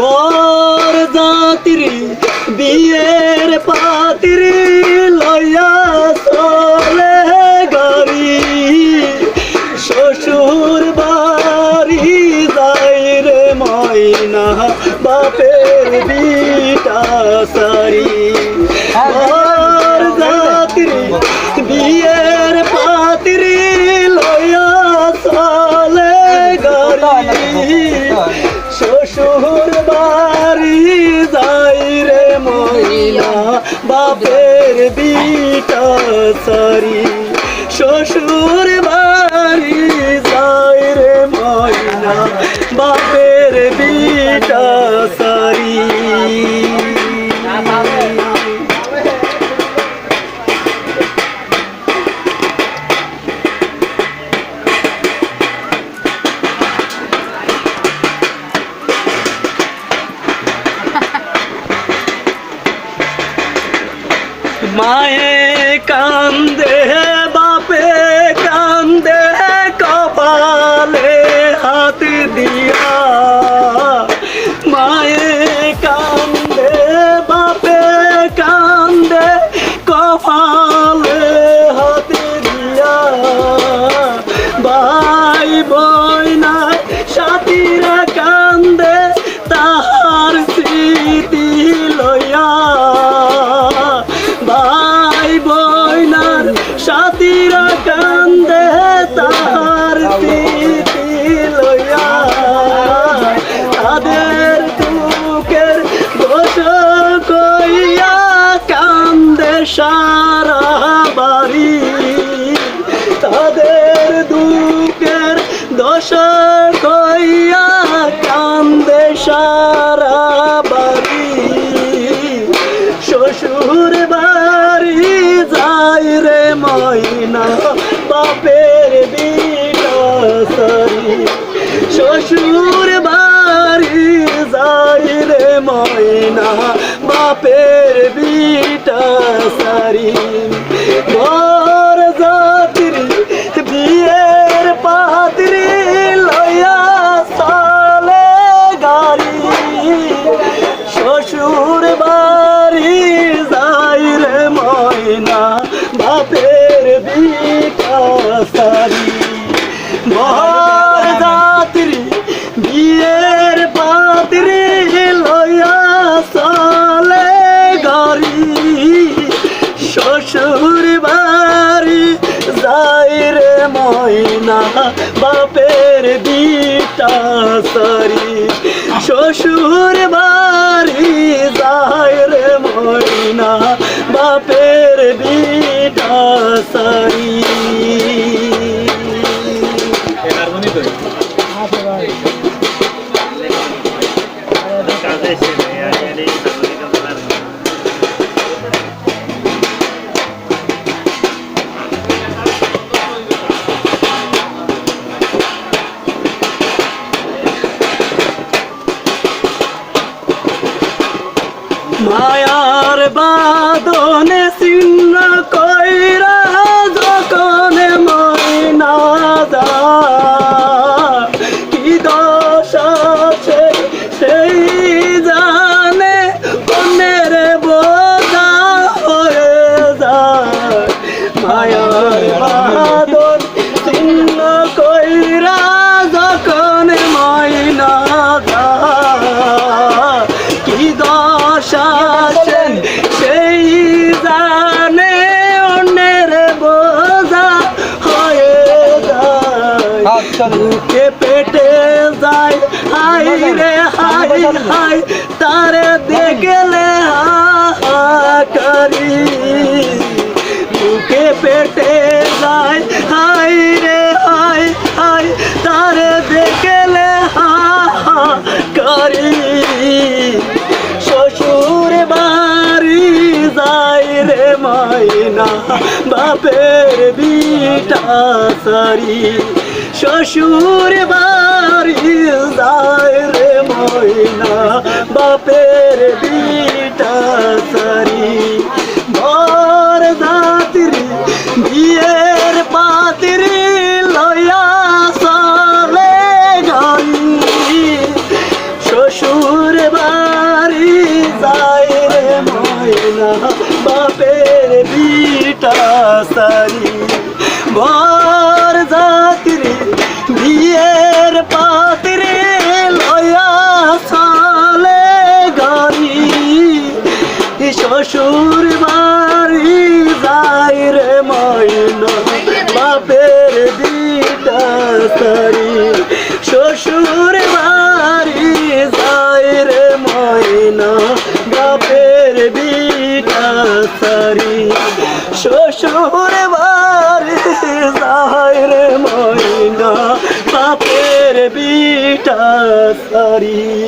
গর জাতির বিয়ের পাতিরি। শ্বশুর বাড়ি যাই রে মহিলা বাপের বিটা সারি। মায়ে কান্দে। দোষ কইয়া কান্দে সারা বাড়ি। শ্বশুর বাড়ি যাই রে ময়না, বাপের বিটা সারি শ্বশুর বাড়ি যাই রে ময়না, বাপের বিটা সারি সারি শ্বশুর বাড়ি বাদনে চিহ্ন কইরা যখন ময়না যায়, কি দশ আছে সেই জানে অন্যের বোঝা হয়ে যায়। মায়ার বাদন চিহ্ন কইরা বুকে পেটে যায়। হাই রে, হাই হাই, তারে দেখলে হাহাকারি। বুকে পেটে যায়। হাই রে, হাই হাই, তারে দেখলে হাহাকারি। শ্বশুর বাড়ি যাই রে মাইনা, বাপের বিটা সারি। শ্বশুর বাড়ি যায় রে ময়না বাপের বিটা সারি। সারি শ্বশুর বাড়ি যাই রে ময়না গাপের বিটা সারি। শ্বশুর বাড়ি যাই রে ময়না, বাপের বিটা সারি।